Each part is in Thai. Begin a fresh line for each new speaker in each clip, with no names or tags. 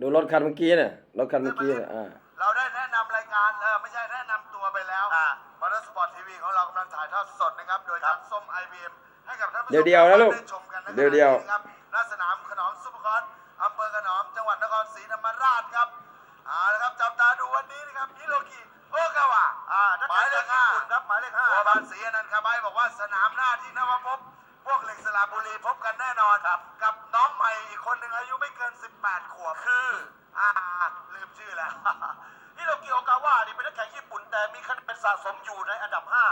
ดูรถคันเมื่อกี้เนี่ยรถคันเมื่อกี้เนี่ยอ่า
เราได้แนะนำรายการเออไม่ใช่แนะนำตัวไปแล้ว
อ่า
มอเตอร์สปอร์ตทีวีของเรากำลังถ่ายทอดสดนะครับ โดย
ครั
ทา
บ
งส้ม IBM ให้กับท่านผู้ชม
เดี๋ยวเดียวนะลูก
ได้ชมกันนะ
เดี๋ยวเดียว
ครับณสนามขนอมซุปเปอร์คอร์สอำเภอขนอมจังหวัดนครศรีธรรมราชครับเอาละครับจับตาดูวันนี้นะครับฮิโรกิโอกาวะ
อ่านัก
หมาย
เตะ
เล
จาก
ข
ญี่
ห้า
ปุ่นครับหมายเลขห้า
บัวบานศรีอนันต์คาไบบอกว่าสนามหน้าที่นวพบพ วกเหล็กสระบุรีพบกันแน่นอนครับ กับน้องใหม่อีกคนหนึ่งอายุไม่เกิน 18 ขวบ
คือ
อ่าลืมชื่อแล้ว
ฮิโรกิโอกาวะนี่เป็นนักแข่งญี่ปุ่นแต่มีคะแนนสะสมอยู่ในอันดับ
อ่า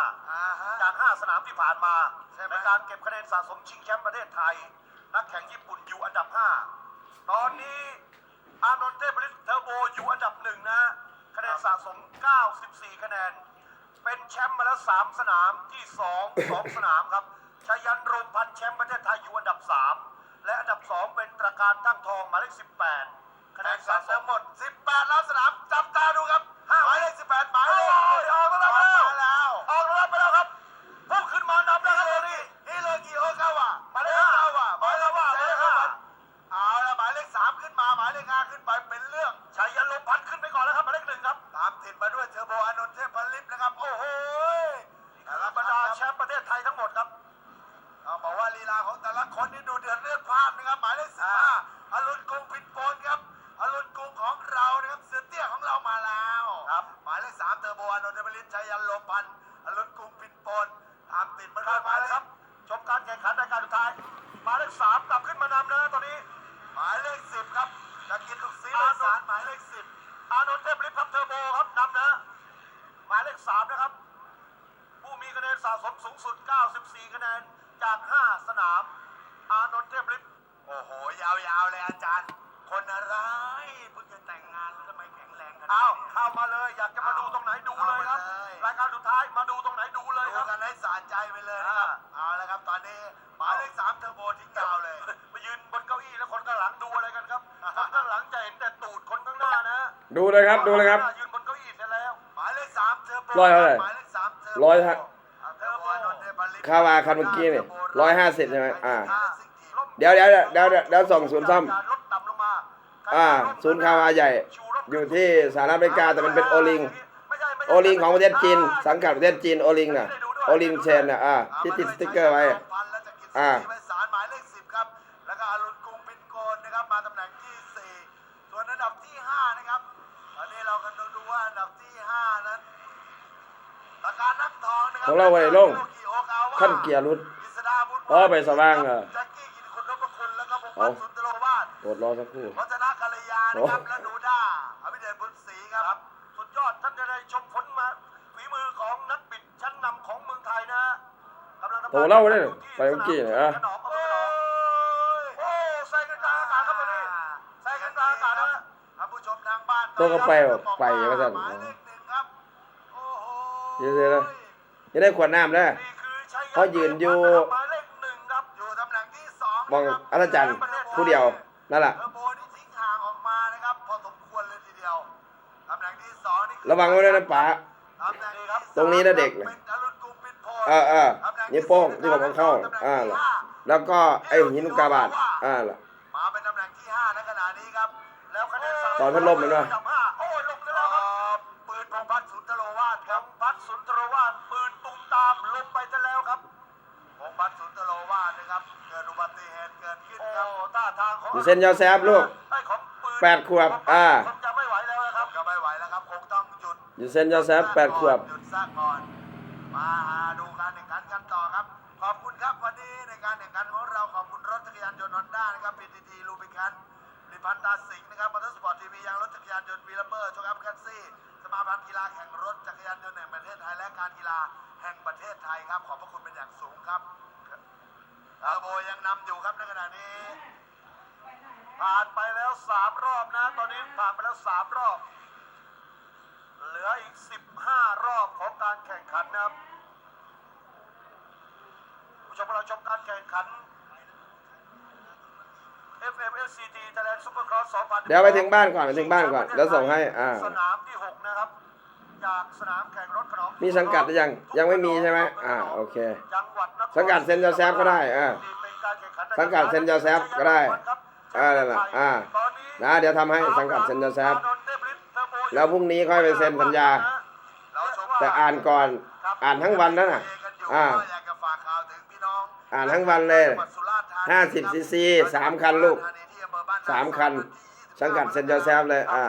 ฮะ
5 จาก 5 สนามที่ผ่านมา
ใช่ไหม
ในการเก็บคะแนนสะสมชิงแชมป์ประเทศไทย นักแข่งญี่ปุ่นอยู่อันดับ 5 ตอนนี้อานนท์เทพฤทธิ์เทอร์โบอยู่อันดับหนึ่งนะคะแนนสะสม 94 คะแนน เป็นแชมป์มาแล้ว 3 สนามที่ 2 2 สนามครับ ชายันโรมพันธ์แชมป์ประเทศไทยอยู่อันดับ 3 และอันดับ 2 เป็นตระการตั้งทองหมายเลข18คะ
คะ
แน
แน
น
น
สะ
สะ
ส
ส
ม
มหมด 18 แล้วสนามจับตาดูครับหมายเลข18หมายเลข
โอ้ยออกแล้ว
ดูเล
ยครับ
ดูเลยครับ ยืน
บนเก้าอี้
เสร็จ
แล้
ว
ห
มาย
เล
ขสามเทอร์โบ
ร้อ
ยเท่า
ไหร่
หมายเลขสามเทอร์โบ
ร้อยฮะ
เทอร์โบนนท์เทพลิต
คาวาคันเมื่อกี้นี่150ใช่ไหมอ่า
ร่ม
เดี๋ยวเดี๋ยวเดี๋ยวเดี๋ยวเดี๋ยวส่งศูนย์ซ่อม
ลดต่ำลงมา
อ่า ศูนย์คาวาใหญ่ อยู่ที่สหรัฐอเมริกาแต่มันเป็นโอลิง
ไม่ใช่ไม่ใช่
โอลิงของประเทศจีนสังกัดประเทศจีนโอลิงน่ะโอลิงเชนน่ะอ่าที่ติดสติ๊กเกอร์ไว้ อ่า
อ่า ของเรา
ไว้ลง
โยกิโอกาวะ
ขั้นเกียร์รุด
กฤษดาบุญ
อ๋อไปสว่างเหรอ
แจ็คกี้กินคุณนพคุณแล้วก็พง
เอา
พัฒน์สุนทรวาส
โปรดรอสักครู่
วัฒนากัลยานะครับ
โอ้
และหนูด้าอภิเดชบุญศรีครับ
ครับ สุดยอดท่านจะได้ชมผลมาฝีมือของนักบิดชั้นนำของเมืองไทยนะกำลังทำ
โอ้เล่าเนี่ยไปเมื่อกี้เนี่ยอะ
ขนอมขนอมโอ้ใส่กันกลางอากาศครับตอนนี้ใส่กันกลางอากาศนะ
ท่านผู้ชมทางบ้าน
ตัวก็ไป
บอก
ไปว่าซั่น
เดี๋
ยวๆนะจะได้ขวดน้ำนะ
นี่คือชัย
เขายืนอยู่
หมายเลขหนึ่งครับ
อยู่ตำแหน่งที่สอง
มอง
นะครับ
อาจารย์ผู้เดียวนั่นแหละ
เทอร์โบนี่ทิ้งห่างออกมานะครับพอสมควรเลยทีเดียวตำแหน่งที่สองนี่คือ
ระวังไว้ด้วยนะป๋า
ตำแหน่งที่สาม
ตรงนี้นะเด็ก
เป็นอรุณกรุงปินโพล
เออเออ
ตำแหน่ง
นิ้วโป้งที่
สี่
ผมเอาเข้า
ตำแหน่ง
อ่า
ที่
ล่ะ
ห้า
แล้วก็ไอ้หินอุกกาบาตอ่าล่ะ
มาเป็นตำแหน่งที่ห้าในขณะนี้ครับ
แล้วคะแนนสะส
ตอนพัดลมมันวะ
อันดับห้า
เส้นยอแซฟลูก
ไอ้ของปืน
แปดขวบอ่า
คงจะไม่ไหวแล้วนะ
ค
ค
รั
รั
บบก็ไม่ไหวแล้วครับคงต้องหยุด
อยู่เส้นยอแซฟแปดขวบ
หยุดซะก่อนมาดูการแข่งขันกันต่อครับ ขอบคุณครับวันนี้ในการแข่งขันของเราขอบคุณรถจักรยานยนต์ฮอนด้านะครับ PTT ลูบิคันผลิตภัณฑ์ตาสิงห์นะครับมอเตอร์สปอร์ตทีวียางรถจักรยานยนต์วีลัมเบอร์โชคอัพคันซี่สมาพันธ์กีฬาแข่งรถจักรยานยนต์แห่งประเทศไทยและการกีฬาแห่งประเทศไทยครับ ขอบพระคุณเป็นอย่างสูงครับเทอร์โบยังนำอยู่ครับในขณะนี้
ผ่านไปแล้วสามรอบนะ ตอนนี้ผ่านไปแล้วสามรอบ เหลืออีกสิบห้ารอบของการแข่งขันนะครับผู้ชมกำลังชมการแข่งขัน FMSCT Thailand Supercross 2000
เดี๋ยวไปถึงบ้านก่อนไปถึงบ้านก่อนแล้วส่งให้อ่า
สนามที่6นะครับจากสนามแข่งรถขนม
มีสังกัดหรือยังยังไม่มีใช่ไหมอ่าโอเค
จังหวัดนคร
สังกัดเซ็นต์โจเซฟก็ได้อ่า
นี่เป็นการแข่งขัน
สังกัดเซ็นต์โจเซฟก็ได้ อ่านั่นแหละอ่า
ตอนนี้
นะเดี๋ยวทำให้สังกัดเซ็นเตอร์แซฟ
อานนท์เทพฤทธิ์เทอร์โบ
แล้วพรุ่งนี้ค่อยไปเซ็นสัญญา
เราชม
แต่อ่านก่อนอ่านทั้งวันนั่นน่ะอ่า
ก็อยากจะฝากข่าวถึงพี่น้อง
อ่านทั้งวันเลย
จังหวัดสุราษฎร์ธานี
ห้าสิบซีซีสามคันลูก
ที่อำเภอบ้น
สามคัน สังกัดเซ็นเตอร์แซฟเลย อ่า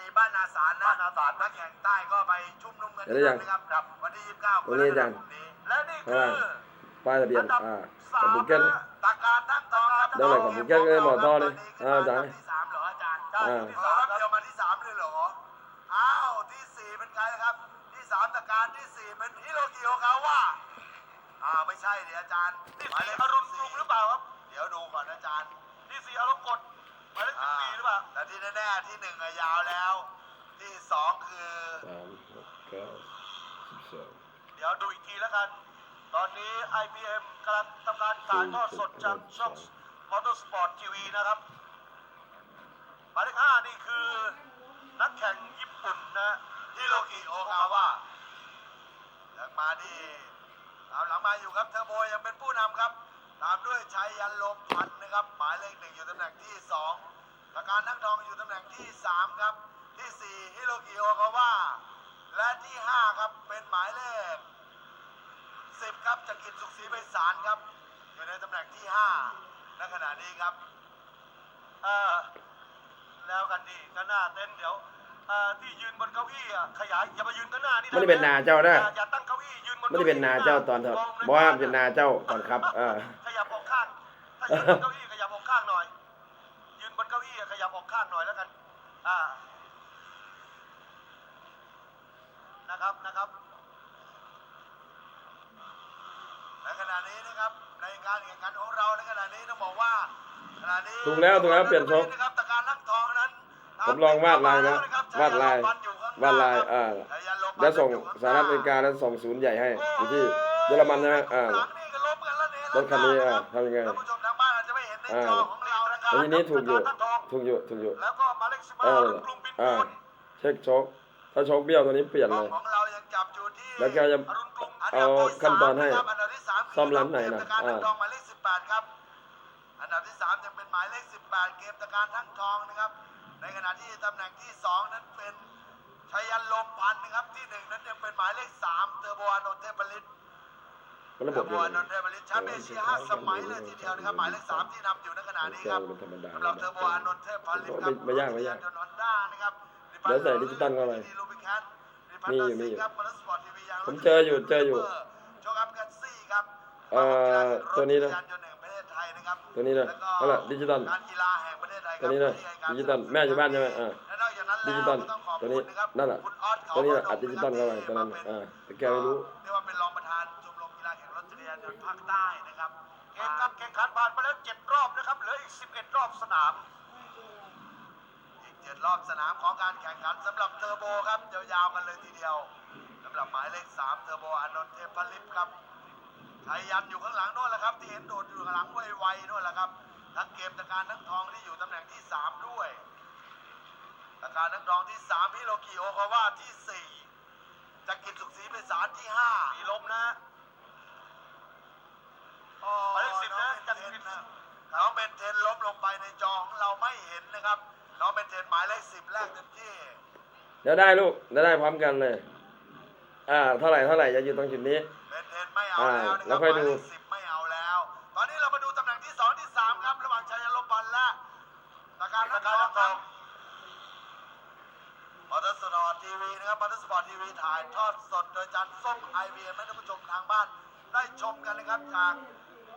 นีบ้านนาสารนะ
บ้านนาสาร
นักแข่งใต้ก็ไปชุมนุมกัน
เดี๋ยวได้ยัง
นะครับครับวันที่29
ตรงนี้ยัง
และนี่คือ
ป้ายทะเบียนอ่ากับบุกเก้น
ตากการตั้งทองครับ
ได้เลยกับบุกเก้นเลยหมอต่อเลยอ่าจ้ะ
ที่สามเหรออาจารย์
ใช่
อ่า
ที่
สา
สามม
เดียวมาที่สามเลยเหรออ้าวที่สี่เป็นใครนะครับ ที่สามตะการที่สี่เป็นฮิโรกิโอคาวะอ่าไม่ใช่เดี๋ยวอาจารย์
ที่
หมาย
สี่
เลข
อรุณกรุงหรือเปล่าครับ
เดี๋ยวดูก่อนอาจารย์
ที่สี่อารมณ์กด หมายเลขสิบสี่หรือเปล่า
แต่ที่แน่ๆที่หนึ่งอะยาวแล้ว ที่สองคือ
สามหกเก้าสิบสอง
เดี๋ยวดูอีกทีแล้วกัน ตอนนี้ IBM กำลังทำการถ่ายทอดสดจากช่องมอเตอร์สปอร์ตทีวีนะครับหมายเลขห้านี่คือ นักแข่งญี่ปุ่นนะ
ฮิโรกิโอคาวะยังมาที่ตามหลังมาอยู่ครับเทอร์โบยังเป็นผู้นำครับ ตามด้วยชัยยันลมพันธ์นะครับ หมายเลขหนึ่งอยู่ตำแหน่งที่สองตะการทั้งทองอยู่ตำแหน่งที่สามครับที่สี่ฮิโรกิโอคาวะและที่ห้าครับเป็นหมายเลขสิบครับจักริดสุขศรีไพศาลครับ อยู่ในตำแหน่งที่ห้าณขณะนี้ครับ
เออแล้วกันดีก็หน้าเต้นท์เดี๋ยวเอ่อที่ยืนบนเก้าอี้อะขยายอย่ามายืนข้างหน้านี่
ไม่ได้เป็นนาเจ้านะ
อย่อย่าตั้งเก้าอี้ยืนบน
ไม่ได้เป็นนาเจ้าตอนเถอะบอกว่าเป็นนาเจ้าตอนครับ เออ
ข เก้าอี้ขยับออกข้างหน่อย ยืนบนเก้าอี้อะขยับออกข้างหน่อยแล้วกัน อ่า นะครับนะครับ
ในขณะนี้นะครับ ในการแข่งขันของเราในขณะนี้ต้องบอกว่าขณะนี้
ถูกแล้วถูกแล้วเปลี่ยนชก
นะครับตะการนักทองนั้น
ผมลองวาดลายนะวาดลาย วาดลายอ่าแล้วส่งสหรัฐอเมริกาแล้วส่งศูนย์ใหญ่ให้อยู่ที่เยอรมันใช่ไหมอ่า
หลังนี่ก็ล้มกันแล้วเย
รถคันนี้อ่าทำยังไง
อาจจะไม่เห็นในจอของเรานะครั
แล้วทีนี้ถูกอยู่
ท่านทอง
ถูกอยู่ถูกอยู่
แล้วก็หมายเลขสิบ
เอ
ห้า
อ
รุ่นกรุงบิน
อ่า
บูน
เช็คโชคถ้าโชคเบี้ยวตัวนี้เปลี่ยน
กล้
เล
อง
ย
ของเรายังจับอยู่ที่
แล้วก็จะ
อรุณกรุง
เอาขั้นตอนให้
อันดับที่สามคือ
ซ่อมร้านไหนนะ
เกมตะการทั้ง
อ่า
ทองหมายเลขสิบแปดครับอันดับที่สามยังเป็นหมายเลขสิบแปดเกมตะการทั้งทองนะครับ ในขณะที่ตำแหน่งที่สองนั้นเป็นชัยยันลมพันธ์นะครับที่หนึ่งนั้นยังเป็นหมายเลขสามเทอร์โบอานนท์เทพลิต
มันระ
เท
บ
อบร์โบ
เดียว
อานนท์เทพลิตแชมป์เอเชียห้าสมัยเลยทีเดียวนะครับหมายเลขสามที่นำอยู่ในขณะนี้ครับ
เป็นธรรมดา
สำหรับเทอร์โบอานนท์เทพลิตครับ
ไม่ไม่ยากไม่ยาก
รถจัรนต์ฮอนด้านะครับ
เดี๋ยวใส่ดิจิตอลเข้าไป
ลูบิแคน
มีอยู่มีอยู่
ครับมอเตอร์สปอร์ตทีวียางรถ
ผมเจออยู่เจออยู่
โชคอัพกันซี่ครับ
เอ่อตัวนี้นะ
รถจักรยานยนต์แห่งประเทศไทยนะครับ
ตัวนี้นะ
แล้วก็
นั่นแหละดิจิตอล
การกีฬาแห่งประเทศไทยค
ตั
รั
วนี้นะ
ที่ให้การ
ดิจิตอลแม่อยู่บ้านใช่ไหมอ่า
และนอกจากนั้นแล้ว
ดิจิตอล
ก็ต้องขอบ
ตัว
คุ
นี้
ณนะครับ
นั่นแหละ
คุณออสเขา
ตัวนี้แหละ
พ
อัดดิจิตอลเข้าไปตัวนั้นอ่าแต่แกไม่รู้
นยนต์ภาคใต้นะครับ
เกมการแข่งขันผ่านไปแล้วเจ็ดรอบนะครับเหลืออีกสิบเอ็ดรอบสนาม
อีกเจ็ดรอบสนามของการแข่งขันสำหรับเทอร์โบครับยาวๆกันเลยทีเดียวสำหรับหมายเลขสามเทอร์โบอานนท์เทพลิปครับชัยยันอยู่ข้างหลังโน่นแหละครับที่เห็นโดดอยู่ข้างหลังไวๆโน่นแหละครับทั้งเกมตะการทั้งทองที่อยู่ตำแหน่งที่สามด้วยตะการทั้งทองที่สามฮิโรกิโอคาวะที่สี่จักริดสุขศรีไพศาลที่ห้า
มีลมนะ
อ๋อ
หมายเลขสิบนะ
อง
จัก
เบ
ริ
น
ด
เทนนะน้องเบนเทนล้มลงไปในจอของเราไม่เห็นนะครับ น้องเบนเทนหมายเลขสิบแรกเต็มที่
เดี๋ยวได้ลูกเดี๋ยวได้พร้อมกันเลย อ่า เท่าไหร่เท่าไหร่จะอยู่ตรงจุดนี้
เบนเทนไม่เอา
อ่า
แล้วนะค
แล้
รั
ว
บ
ค่อย
หมาย
ดู
เลขสิบไม่เอาแล้ว ตอนนี้เรามาดูตำแหน่งที่สองที่สามครับ ระหว่างชัยลมพันธ์และตะการนักทองครับมอเตอร์สปอร์ตทีวีนะครับมอเตอร์สปอร์ตทีวีถ่ายทอดสดโดยจันส้มไอวีให้ท่านผู้ชมทางบ้านได้ชมกันนะครับจาก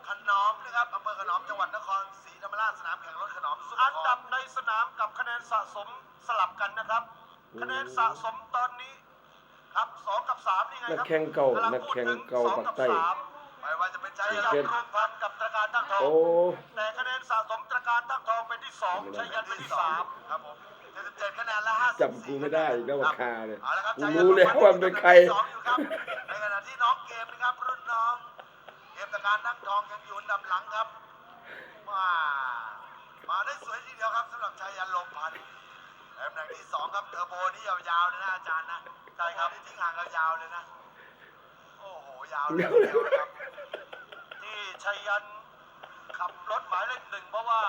ขนอมนะครับอำเภอขนอมจังหวัดนครศรีธรรมราชสนามแข่งรถขนอมซุปเปอ
อั
ร์
น
คอ
ดั
ร์
บในสนามกับคะแนนสะสมสลับกันนะครับ คะแนนสะสมตอนนี้ครับสองกับสามนี่ไงค
นั
รั
กแข่งเก่าำ
ลั
นักแข่ง
พูดถึ
เก่า
สอง
ปาก
กับ
ใต้
สาม
ไม่ว่าจะเป็นชั
ชั
ย
ย
ยั
ยั
น
น
เกม
รุ่งพันธ์กับตระการตั้งทอง
โอ้
แต่คะแนนสะสมตระการตั้งทองเป็นที่สองชัยยันเป็นที่สาม
ครับผม77คะแนนและ54
จำกูไม่ได้อีกแล้วราคาเนี่ย
เอาละครับ
กูรู้แล้วว่ามันเป็นใคร
สองอยู่ครับในขณะที่น้องเกมนะครับรุ่นน้อง เกมตะการตั้งทองยังอยู่อันดับหลังครับมามาได้สวยทีเดียวครับสำหรับชัยยันลมพันธ์ตำแหน่งที่สองครับเทอร์โบนี่ยาวๆเลยนะอาจารย์นะใช่ครับที่ทิ้งห่างยาวๆเลยนะยาวเลยทีเดียวนะครับ
ที่ชัยยันขับรถหมายเลขหนึ่งเพราะว่า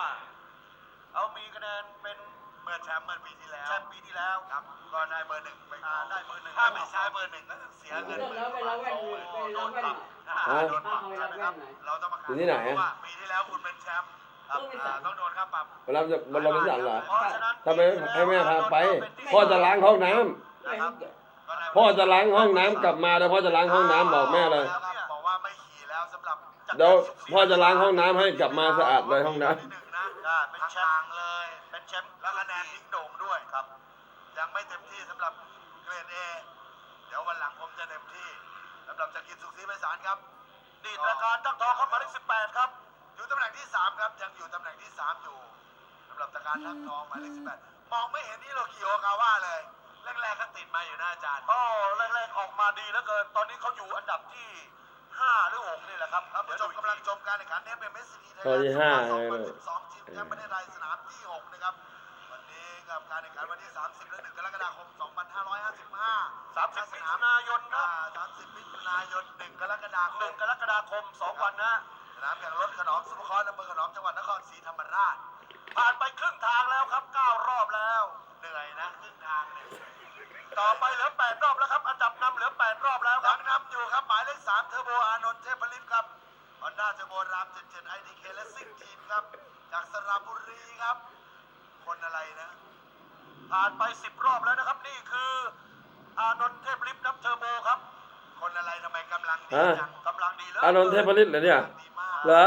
เอามีคะแนนเป็น
เมื่อแชมป์เมื่อปีที่แล้ว
แชมป์ปีที่แล้ว
ครับก็ได้เบอร์หนึ่งไป
อ่าได้เบอร์หนึ่ง
ถ้าไม่ใช่เบอร์หนึ่งก็เสียเงิน
แล้วไปรับแว่นไปรับแว่นหน่อย
ฮะ
โดนปรับ
เอาไป
ใช่
รับ
ไหมครับ
แว่นหน่อย
เราต้องมา
อยู่ที่ไหน
เพราะว่าปีที่แล้วคุณเป็นแชมป์ครับ
ต้องไป
อ่า
สั่ง
ต้องโดนค่าปรับ
เวลาจะบรมนิสันเหรอ
เพราะฉะนั้น
ทำไมให้แม่พาไปพ่อจะล้างห้องน้ำ
ไม่รู้เกิด
ก็ได้
พ่อจะล้างห้องน้ำกลับมาแล้วพ่อจะล้างห้องน้ำบอกแม่เลย
ครับบอกว่าไม่ขี่แล้วสำหรับ
เดี๋ยวพ่อจะล้างห้องน้ำให้กลับมาสะอาดเลยห้องน้ำ
ที่หนึ่งนะ
ได้เป็นแช
ทามง
ป์
เลย
เป็นแชมป์
แล้วคะแนนทิ้งโด่งด้วยครับ ยังไม่เต็มที่สำหรับเกรดเอเดี๋ยววันหลังผมจะเต็มที่สำหรับจักรินสุขศรีไพศาลครับ
ดีดประการตั้งทองครับหมายเลขสิบแปดครับ
อยู่ตำแหน่งที่สามครับยังอยู่ตำแหน่งที่สามอยู่สำหรับตะการทักทองหมายเลขสิบแปดมองไม่เห็นนี่โรกิโอกาว่าเลยแรกๆก็ติดมาอยู่นะอาจารย์
โอ้แรกๆออกมาดีเหลือเกิน ตอนนี้เขาอยู่อันดับที่ห้าหรือหกนี่แหละครับ
ท่านผู้ชมกำลังชมการแข่งขันเนี่ยเป็นเมสซีไทย
ข้อที่ห้า
2012ชิงแชมป์ประเทศไทยสนามที่6นะครับวันนี้ กับการแข่งขันวันที่ 30 และ 1 กรกฎาคม 2555
สามสิบมิถุนายนค
อ่า
รับ
30มิถุนายน 1 กรกฎาค
หนึ่
ม
งกรกฎาคมสองวันนะ
สนามแข่งรถขนอมสุภคอนอำเภอขนอมจังหวัดนครศรีธรรมราช
ผ่านไปครึ่งทางแล้วครับเก้ารอบแล้ว
เหนื่อยนะครึ่งทางเนี่ย
ต่อไปเหลือแปดรอบแล้วครับ อันดับนำเหลือแปดรอบแล้วค
หลั
รับ
งนำอยู่ครับ หมายเลข3เทอร์โบอานนท์เทพลิตครับฮอนด้าเทอร์โบราม77 IDK และซิ่งทีมครับ จากสระบุรีครับ คนอะไรนะ
ผ่านไปสิบรอบแล้วนะครับ นี่คือ อานนท์เทพลิฟต์นับเทอร์โบครับ
คนอะไรทำไมกำลังดี
ฮะ
จัง
กำลังดีแล้ว
อานนท์เทพฤทธิ์เหรอเนี่ย
ดีมาก
เหรอ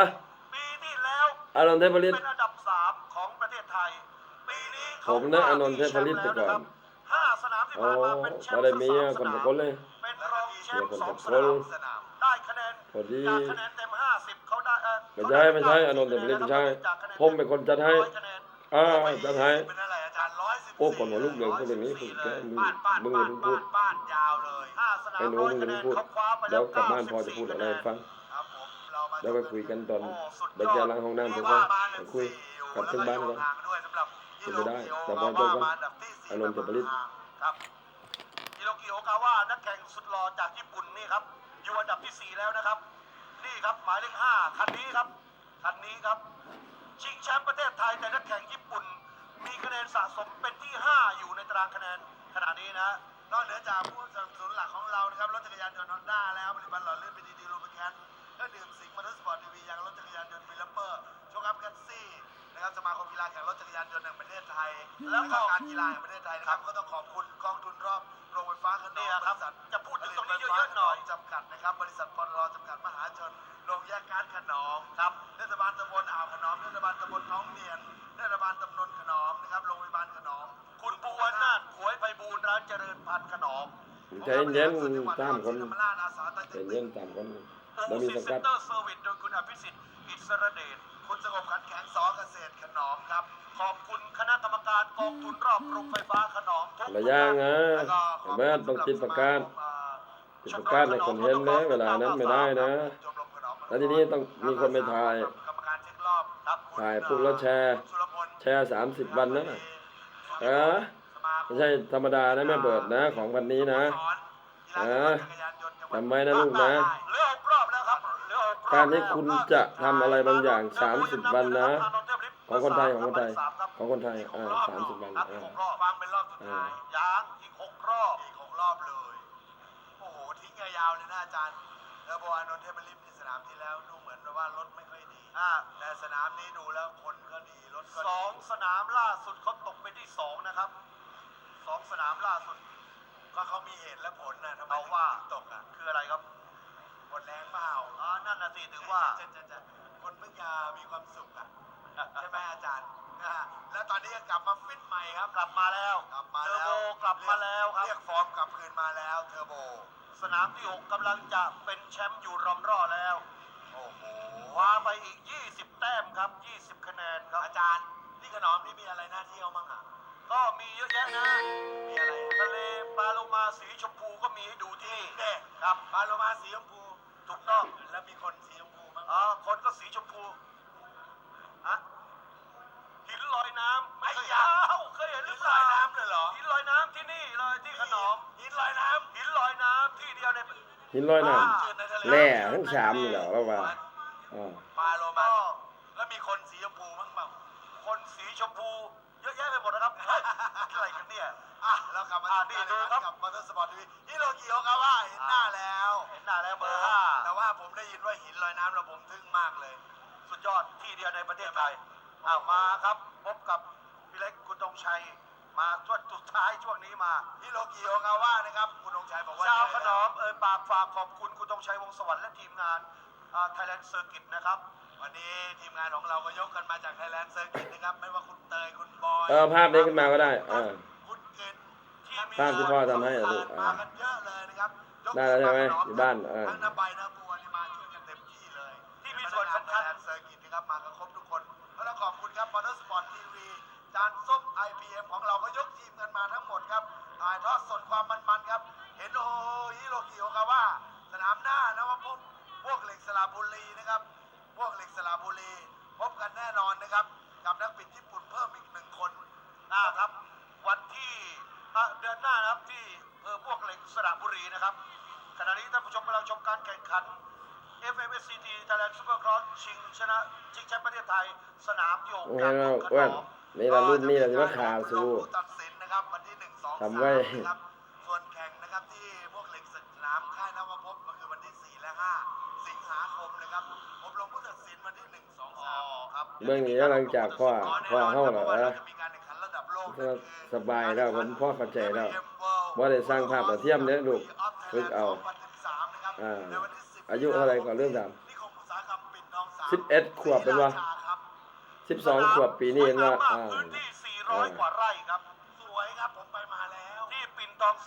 ปีที่แล้ว
อานนท์เทพฤทธิ์
เป็นอันดับสามของประเทศไทยปีนี้เขา
ผมนะอานนท์เทพฤทธิ์แต่ก่อน
ห้าสนามที่
โอ้
ผ่านมาเป็นแชม
บ่
ป์
ได้มี
สาม
คน
ส
ทุ
นากม
คนเลย
เป็นรองแชมป์สองส
เดี๋
นา
ยว
ม
คน
สนาม
ได้คะแนน
พอดี
จากคะแนนเต็มห้าสิบเขาได้เออ
ไม่ใช่ไม่ใช่อานนท์เทพฤทธิ์ไม่ใช่ผมเป็นคนจัดให้
ร้อยคะแนน
อ่าจัดให้
เป็นอะไรอาจารย์ร้อยสิบ
โอ้คนหัวลูกเหลืองพูดอย่างนี้พูดแกมึง
ป้านป้าน
มึง
ป้า
อย่านเพิ่งพู
ป้า
ด
นป้านยาวเลย
ห้าสนาม
ไอ้หนู
ร้อย
มึง
คะ
อย่า
แน
เพิ่งพูด
นเขาคว้าไป
เดี๋
แล้
ยว
ว
กลับบ้านพอจะพูดอะไรให้ฟัง
ครับผมเรามา
เดี๋ยวไปคุยกันตอน
โอ้สุด
เดี๋ยวจะล้างห้องน้ำเสร็จก็ไปคุยกลับถึงบ้านก่อน
ด้วยสำหรับ
คุยไม่ได้แต่พอจบก่อนอานนท์เทพฤทธิ์
ครับฮิโรกิโอกาวะนักแข่งสุดหล่อจากญี่ปุ่นนี่ครับอยู่อันดับที่สี่แล้วนะครับ นี่ครับหมายเลขห้าคันนี้ครับคันนี้ครับชิงแชมป์ประเทศไทยแต่นักแข่งญี่ปุ่น มีคะแนนสะสมเป็นที่ห้าอยู่ในตารางคะแนนขณะนี้นะ
นอกเหนือจากผู้สนับสนุนหลักของเรานะครับรถจักรยานยนต์ฮอนด้าแล้วผลิตภัณฑ์หล่อลื่นเป็นดีๆรูปแคนเครื่องดื่มสิงห์มอเตอร์สปอร์ตทีวียางรถจักรยานยนต์มิลเลเปอร์โชคอัพแคทซี่นะครับสมาคมกีฬาแข่งรถจักรยานยนต์แห่งประเทศไทย แล้วก็การกีฬาแห่งประเทศไทยนะครับก็ต้องขอบคุณกองทุนรอบโรงไฟฟ้าขน
นี่
อม
ครับ
บริษัท
จะพูดถึงตรงนี้เยอะๆหน่อย
จำกัดนะครับบริษัทปตทจำกัดมหาชน โรงแยกการขนอมครับเทศบาลตำบลอ่าวขนอมเทศบาลตำบลท้องเนียนเทศบาลตำบลขนอมนะครับโรงพยาบาลขนอม
คุณปูวนาถขวยไพบูลย์ร้านเจริญพันธ์ขนอม
ใจเย็นๆสามคน
ธรรมราชอาสาต
ใจเย็นสามคน
ปู
แล้วมี
ซิ
สัง
เซ็
กัด
นเตอร์เซอร์วิสโดยคุณอภิสิทธิ์อิสระเดช
คุณสงบขันแข็งสอเกษตรขนอมครับ
ขอบคุณคณะกรรมการกองทุนรอบโรงไฟฟ้าขนอมทุก
ระยางนะ
แล้วก็ข
เห็
อนบ
ไหม
คุณ
ต้องติดประกาศ
สมาคม
ติดประกาศในคนเห็นนะเวลานั้นไม่ได้นะ
ชมรมขนอม
แล้วทีนี้ต้องมีคนไปถ่าย
กรรมการเช็ครอบครับคุณ
ถ่ายพวกแล้วแชร์
คุณสุรพล
แชร์สามสิบวันนะเออไม่ใช่ธรรมดานะแม่เบิดนะของวันนี้นะเออจำไว้นะลูกนะ
เหลือหกรอบแล้วครับเหลือหกรอบ
การที่คุณจะทำอะไรบางอย่าง30วันนะ ของคนไทยของคนไทยของคนไทยอ่า30วัน
นับ
อ่า
หกรอบวางเป็นรอบสุดท้ายยางอีกหกรอบ
อีกหกรอบเลยโอ้โหทิ้งยาวๆเลยนะอาจารย์เทอร์โบอานนท์เทพลิปที่ส นามที่แล้วดูเหมือนว่ารถไม่ค่อยดี
อ่า
แต่สนามนี้ดูแล้วคนก็ดีรถก็
ส
ดี
องสนามล่าสุดเขาตกไปที่สองนะครับสองสนามล่าสุด
ก็เขามีเหตุและผลนะทำไม
เอาว่า
ถึงตกอะ
คืออะไรครับ
หมดแรงเปล่า
อ่านั่นน่ะสิถึงว่า
จะจะจะคนเพิ่งจะมีความสุขอะใช่ไหมอาจารย์อ่าแล้วตอนนี้ก็กลับมาฟิตใหม่ครับ
กลับมาแล้ว
กลับมา
เทอ
แล้
ร์โบ
ว
กลับมาแล้วครับ
เรียกฟอร์มกลับคืนมาแล้วเทอร์โบ
สนามที่ 6กำลังจะเป็นแชมป์อยู่รอมร่อแล้ว
โอ้โห
คว้าไปอีก 20 แต้มครับ 20 คะแนนครับ
อาจารย์นี่ขนอมนี่มีอะไรน่าเที่ยวมั้งอะ
ก็มีเยอะแยะนะ
มีอะไร
ทะเลปลาโลมาสีชมพูก็มีให้ดูที่
เด็
นี่
ครับปลาโลมาสีชมพู
ถูกต้อง
แล้วมีคนสีชมพูมั้ง
อ่าค ทะ
เหลือง
แร่ทั้งสามนี่แหละเราว่าอ่า
มาโลมาแล้วมีคนสีชมพูมั้งเปล่า
คนสีชมพูเยอะแยะไปหมดนะครับอะไรกันเนี่ย
อะเรากลับมา
อะ
ที่
นี่
ดู
ดู
ค
ครั
รับบกับมอเตอร์สปอร์ตทีวีฮิโรกิโอกาวะเห็นหน้าแล้ว
เห็นหน้าแล้วเบอร์ห้า
แต่ว่าผมได้ยินว่าหินลอยน้ำแล้วผมทึ่งมากเลย
สุดยอดที่เดียวในประเทศไทยอ้าวมาครับพบกับพี่เล็กคุณตงชัย มาช่วงสุดท้ายช่วงนี้มา
ฮิโรกิโอกาวะนะครับคุณองชัยบอกว่า
ชาวขนอมเอ่ยปากฝากขอบคุณคุณตงชัยวงศ์สวรรค์และทีมงานไทยแลนด์เซอร์กิตนะครับ
วันนี้ทีมงานของเราก็ยกกันมาจากไทยแลนด์เซอร์กิตนะครับไม่ว่าคุณเตยคุณบอย
เออภาพนี้ขึ้นมาก็ได้อ่า
คุณเกณฑ์
ภาพที่พ่อทำให้อะลูก
มากันเยอะเลยนะครับยก
ได้แล้วใช่ไหม
ที
อยู่บ้านเออ
ทั้งน้ำใบน้ำบัวนี่มาช่วยกันเต็มที่เลย
ที่มีส่วนสำคัญ
ไทยแลนด์เซอร์กิตนะครับมากันครบทุกคนแล้วก็ขอบคุณครับมอเตอร์สปอร์ตทีวีจานส้ม IPM ของเรา ถ่ายทอดสดความมันๆครับ เห็นโอ้โหฮิโรกิโอกาวะสนามหน้านะว่าพวกพวกเหล็กสระบุรีนะครับ พวกเหล็กสระบุรี พบกันแน่นอนนะครับ กับนักบิดญี่ปุ่นเพิ่มอีกหนึ่งคน
นะครับ วันที่อะเดือนหน้านะครับที่เออพวกเหล็กสระบุรีนะครับขณะนี้ท่านผู้ชมกำลังชมการแข่งขัน FMSCT Thailand Supercross ชิงชนะชิงแชมป์ประเทศไทย สนามที่หก
โอ้
กลาง
ย
เมืองข
อ้วน
นอม
นี่ละรุ่นนี่ละที่ว่าขาสู้
ผู้ตัดสินนะครับวัน ที่หนึ่งสอง
ทำไว้
สามนะครับส่วนแข่งนะครับที่พวกเหล็กสนามค่ายนวภพก็คือวันที่สี่และห้าสิงหาคมนะครับอบรมผู้ตัดสินวันที่หนึ่งสองสามครับ
เบื้องนี้กำลังจากพ่อพ่อเฮาเหรอ
พะว่
นะ
จะมีการแข่งขันระดับโลก
ก็สบายแล้วผมพ่อเข้าใจแล้วว่าได้สร้างภาพแต่เทียมเนี่ยลูกฝึกเอาอ่าอายุเท่าไหร่ก่อนเริ่มถาม
นิคมอุตสาหกรรมปิ่นทองสาม
สิบเอ็ดขวบเป็นวะ
ศรีราชาครับ
สิบสองขวบปีนี้เองว่า
สวยงามมาก
อ่า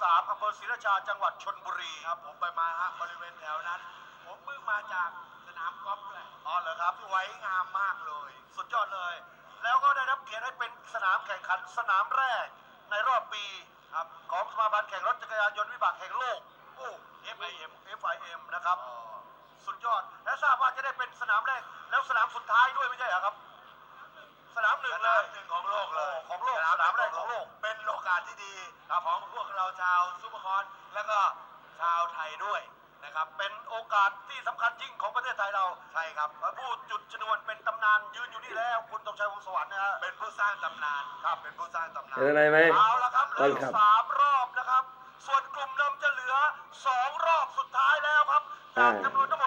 3อำเภอศรีราชาจังหวัดชนบุรี
ครับผมไปมาฮะบริเวณแถวนั้น ผมเพิ่งมาจากสนามกอล์ฟเลย
อ๋อเหรอครับ
ไวยงามมากเลย
สุดยอดเลย แล้วก็ได้รับเกียรติให้เป็นสนามแข่งขันสนามแรก ในรอบปีครับของสมาพันธ์แข่งรถจักรยานยนต์วิบากแห่งโลกโอ้ FIM FIM นะครับ สุดยอดและทราบว่าจะได้เป็นสนามแรกแล้วสนามสุดท้ายด้วยไม่ใช่เหรอครับ สนามหนึ่ง
ส
เล
นาม
ย
หนึ่งของโลกเลย
ของโลกสนามแรกของโลก
เป็นโอกาสที่ดีของพวกเราชาวซูเปอร์คอร์สแล้วก็ชาวไทยด้วยนะครับ
เป็นโอกาสที่สำคัญยิ่งของประเทศไทยเรา
ใช่ครับ
ผู้จุดชนวนเป็นตำนานยืนอยู่นี่แล้วคุณตงชัยวงศ์สวรรค์นะฮะ
เป็นผู้สร้างตำนานครับ เป็นผู้สร้างตำนาน
เห็นอะไรไหม
เอาละครับเหลื
ต้
อน
ครับ
สามรอบนะครับ ส่วนกลุ่มนำจะเหลือสองรอบสุดท้ายแล้วครับจากจำนวนทั้ง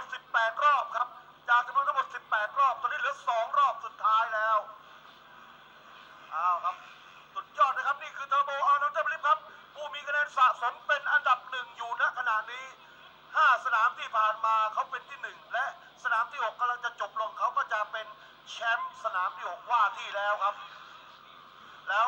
ที่ผ่านมาเขาเป็นที่หนึ่งและสนามที่6กำลังจะจบลงเขาก็จะเป็นแชมป์สนามที่6ว่าที่แล้วครับ แล้ว